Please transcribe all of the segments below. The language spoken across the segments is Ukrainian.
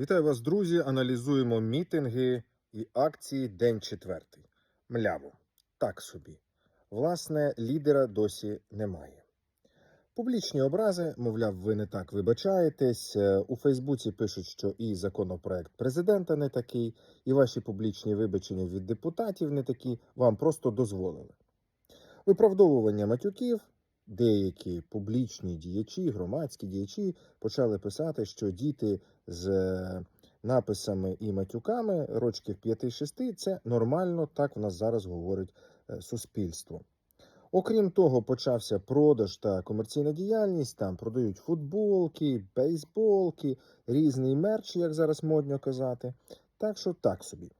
Вітаю вас, друзі! Аналізуємо мітинги і акції День четвертий. Мляво. Так собі. Власне, лідера досі немає. Публічні образи, мовляв, ви не так вибачаєтесь. Е, У Фейсбуці пишуть, що і законопроект президента не такий, і ваші публічні вибачення від депутатів не такі. Вам просто дозволили. Виправдовування матюків. Деякі публічні діячі, громадські діячі почали писати, що діти з е, написами і матюками рочків 5-6 це нормально, так в нас зараз говорить е, суспільство. Окрім того, почався продаж та комерційна діяльність. Там продають футболки, бейсболки, різний мерч, як зараз модно казати. Так що так собі.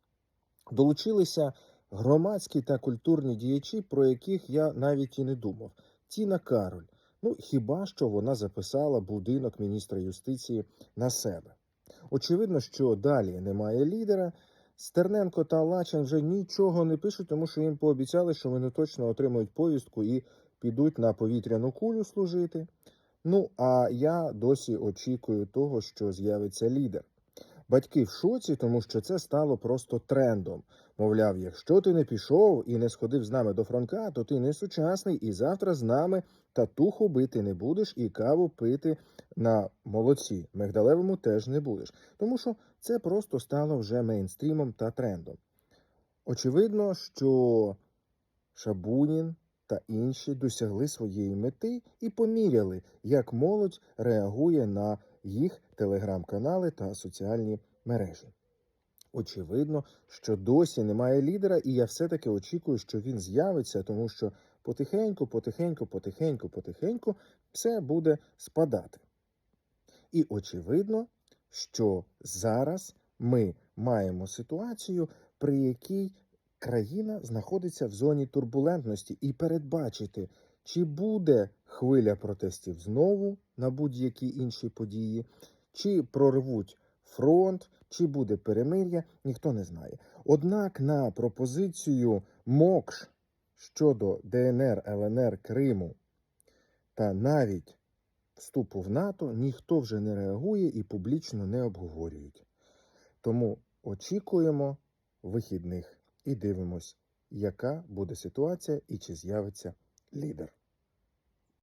Долучилися громадські та культурні діячі, про яких я навіть і не думав. Тіна Кароль. Ну, хіба що вона записала будинок міністра юстиції на себе. Очевидно, що далі немає лідера. Стерненко та Лачин вже нічого не пишуть, тому що їм пообіцяли, що вони точно отримують повістку і підуть на повітряну кулю служити. Ну, а я досі очікую того, що з'явиться лідер. Батьки в шоці, тому що це стало просто трендом. Мовляв, якщо ти не пішов і не сходив з нами до Франка, то ти не сучасний, і завтра з нами татуху бити не будеш, і каву пити на молоці мигдалевому теж не будеш. Тому що це просто стало вже мейнстрімом та трендом. Очевидно, що Шабунін та інші досягли своєї мети і поміряли, як молодь реагує на їх телеграм-канали та соціальні мережі. Очевидно, що досі немає лідера, і я все-таки очікую, що він з'явиться, тому що потихеньку, потихеньку, потихеньку, потихеньку все буде спадати. І очевидно, що зараз ми маємо ситуацію, при якій країна знаходиться в зоні турбулентності, і передбачити, чи буде хвиля протестів знову на будь-які інші події, чи прорвуть фронт, чи буде перемир'я, ніхто не знає. Однак на пропозицію МОКШ щодо ДНР, ЛНР, Криму та навіть вступу в НАТО ніхто вже не реагує і публічно не обговорюють. Тому очікуємо вихідних і дивимось, яка буде ситуація і чи з'явиться лідер.